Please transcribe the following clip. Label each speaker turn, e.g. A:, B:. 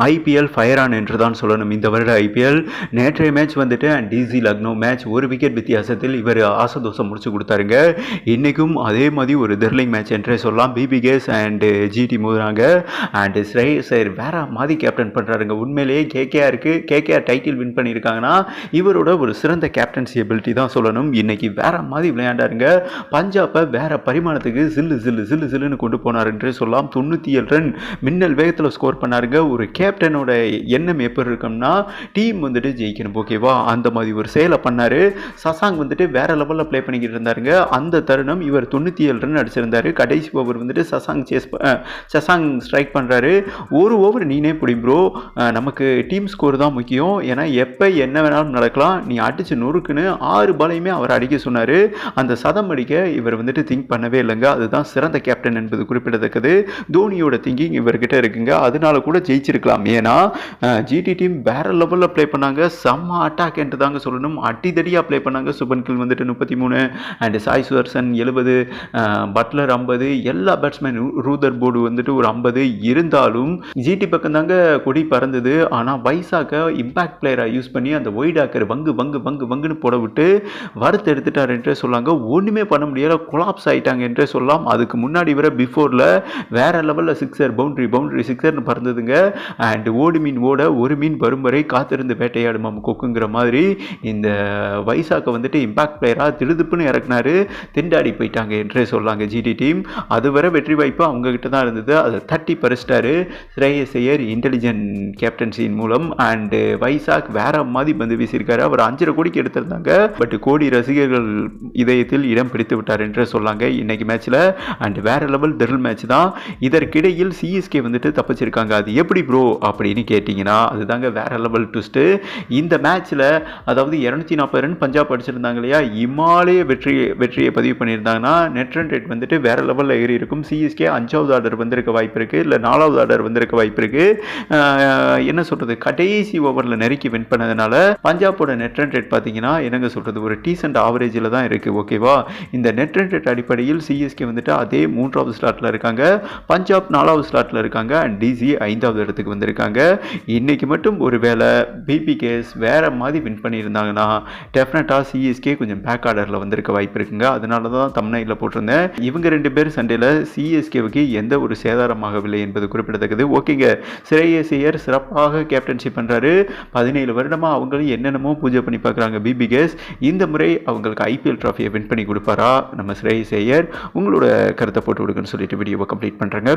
A: IPL fire on என்று தான் சொல்லணும். இந்த வருட ஐபிஎல் நேற்றைய மேட்ச் வந்துட்டு அண்ட் டிசி லக்னோ மேட்ச் ஒரு விக்கெட் வித்தியாசத்தில் இவர் ஆசதோசம் முடிச்சு கொடுத்தாருங்க. இன்றைக்கும் அதே மாதிரி ஒரு திர்லிங் மேட்ச் என்றே சொல்லலாம். பிபிகேஸ் அண்டு ஜிடி மோதுறாங்க. அண்டு சார் வேற மாதிரி கேப்டன் பண்ணுறாருங்க உண்மையிலேயே கேகேஆருக்கு கேகேஆர் டைட்டில் வின் பண்ணியிருக்காங்கன்னா இவரோட ஒரு சிறந்த கேப்டன்சி எபிலிட்டி தான் சொல்லணும். இன்றைக்கி வேற மாதிரி விளையாண்டாருங்க. பஞ்சாப்பை வேற பரிமாணத்துக்கு சில்லு சில்லு சில்லு சில்லுன்னு கொண்டு போனார் என்றே சொல்லலாம். தொண்ணூற்றி ஏழு ரன் மின்னல் வேகத்தில் ஸ்கோர் பண்ணாருங்க. ஒரு கேப்டனோட எண்ணம் எப்படி இருக்கும்னா டீம் வந்துட்டு ஜெயிக்கணும் ஓகேவா அந்த மாதிரி ஒரு செயலை பண்ணார். சசாங் வந்துட்டு வேற லெவலில் ப்ளே பண்ணிக்கிட்டு இருந்தாருங்க. அந்த தருணம் இவர் தொண்ணூற்றி ஏழு ரன் அடிச்சிருந்தாரு. கடைசி ஓவர் வந்துட்டு சசாங் சேஸ் சசாங் ஸ்ட்ரைக் பண்ணுறாரு ஒரு ஓவர் நீனே பிடி ப்ரோ நமக்கு டீம் ஸ்கோர் தான் முக்கியம். ஏன்னா எப்போ என்ன வேணாலும் நடக்கலாம். நீ அடித்து நொறுக்குன்னு ஆறு பாலையுமே அவர் அடிக்க சொன்னார். அந்த சதம் அடிக்க இவர் வந்துட்டு திங்க் பண்ணவே இல்லைங்க. அதுதான் சிறந்த கேப்டன் என்பது குறிப்பிடத்தக்கது. தோனியோட திங்கிங் இவர்கிட்ட இருக்குங்க. அதனால கூட ஜெயிச்சிருக்கலாம். ஏன்னா ஜிடி டீம் வேற லெவலில் ப்ளே பண்ணாங்க. செம்ம அட்டாக் என்று தாங்க சொல்லணும். அடிதடியாக ப்ளே பண்ணாங்க. சுபன் கில் வந்துட்டு முப்பத்தி மூணு அண்ட் சாய் சுதர்சன் எழுபது பட்லர் ஐம்பது எல்லா பேட்ஸ்மேன் ரூதர் போர்டு வந்துட்டு ஒரு ஐம்பது. இருந்தாலும் ஜிடி பக்கம் தாங்க கொடி பறந்தது. ஆனால் வைசாக்க இம்பாக்ட் பிளேயராக யூஸ் பண்ணி அந்த ஒய்டாக்கர் வங்கு வங்கு வங்கு வங்குன்னு போட விட்டு வறுத்து எடுத்துட்டார் என்றே சொல்லாங்க. ஒன்றுமே பண்ண முடியல. கொலாப்ஸ் ஆயிட்டாங்க என்றே சொல்லலாம். அதுக்கு முன்னாடி வர பிஃபோரில் வேற லெவலில் சிக்ஸர் பவுண்டரி பவுண்டரி சிக்ஸர்னு பறந்ததுங்க. அண்டு ஓடு மீன் ஓட ஒரு மீன் வரும் வரை காத்திருந்து வேட்டையாடுமாம் கொக்குங்கிற மாதிரி இந்த வைசாக்கை வந்துட்டு இம்பாக்ட் பிளேயராக திருதுப்புன்னு இறக்குனாரு. திண்டாடி போயிட்டாங்க என்றே சொல்லாங்க ஜிடி டீம் அதுவரை வெற்றி வாய்ப்பு அவங்கக்கிட்ட தான் இருந்தது. அதை தட்டி பறிச்சிட்டாரு. ஸ்ரேயஸ் ஐயர் இன்டெலிஜென்ட் கேப்டன்சியின் மூலம். அண்டு வைசாக் வேற மாதிரி வந்து வீசியிருக்காரு. அவர் அஞ்சரை கோடிக்கு எடுத்திருந்தாங்க. பட் கோடி ரசிகர்கள் இதயத்தில் இடம் பிடித்து விட்டார் என்றே சொல்லாங்க இன்னைக்கு மேட்ச்சில் அண்ட் வேற லெவல் திரில் மேட்ச் தான். இதற்கிடையில் சிஎஸ்கே வந்துட்டு தப்பிச்சிருக்காங்க. அது எப்படி ப்ரோ அப்படின்னு கேட்டிங்கன்னா அதுதாங்க வேற லெவல் ட்விஸ்ட்டு இந்த மேட்ச்சில் அதாவது இரநூத்தி நாற்பது ரன் பஞ்சாப் அடிச்சிருந்தாங்க இல்லையா? இமாலய வெற்றி வெற்றியை பதிவு பண்ணியிருந்தாங்கன்னா நெட் ரன் ரேட் வந்துட்டு வேற லெவலில் ஏறி இருக்கும். சிஎஸ்கே அஞ்சாவது ஆர்டர் வந்திருக்க வாய்ப்பு இருக்குது இல்லை நாலாவது ஆர்டர் வந்திருக்க வாய்ப்பு இருக்குது என்ன சொல்கிறது கடைசி ஓவரில் நெருக்கி வின் பண்ணதுனால பஞ்சாபோட நெட் ரன் ரேட் பார்த்தீங்கன்னா என்னங்க சொல்கிறது ஒரு டீசென்ட் ஆவரேஜில் தான் இருக்குது ஓகேவா இந்த நெட் ரன் ரேட் அடிப்படையில் சிஎஸ்கே வந்துட்டு அதே மூன்றாவது ஸ்லாட்டில் இருக்காங்க. பஞ்சாப் நாலாவது ஸ்லாட்டில் இருக்காங்க. அண்ட் டிசி ஐந்தாவது இடத்துக்கு வந்து வந்திருக்காங்க. இன்றைக்கி மட்டும் ஒரு வேளை பிபிகேஸ் வேற மாதிரி வின் பண்ணியிருந்தாங்கன்னா டெஃபினட்டாக சிஎஸ்கே கொஞ்சம் பேக் ஆர்டரில் வந்திருக்க வாய்ப்பு இருக்குங்க. அதனால தான் தமிழ்நாட்டில் போட்டிருந்தேன். இவங்க ரெண்டு பேர் சண்டையில் சிஎஸ்கேவுக்கு எந்த ஒரு சேதாரமாகவில்லை என்பது குறிப்பிடத்தக்கது. ஓகேங்க. சிரேயசையர் சிறப்பாக கேப்டன்ஷிப் பண்ணுறாரு பதினேழு வருடமாக அவங்களும் என்னென்னமோ பூஜை பண்ணி பார்க்குறாங்க பிபி கேஸ் இந்த முறை அவங்களுக்கு ஐபிஎல் ட்ராஃபியை வின் பண்ணி கொடுப்பாரா? நம்ம ஸ்ரேயஸ் உங்களோட கருத்தை போட்டு விடுங்கன்னு சொல்லிட்டு வீடியோவை கம்ப்ளீட் பண்ணுறேங்க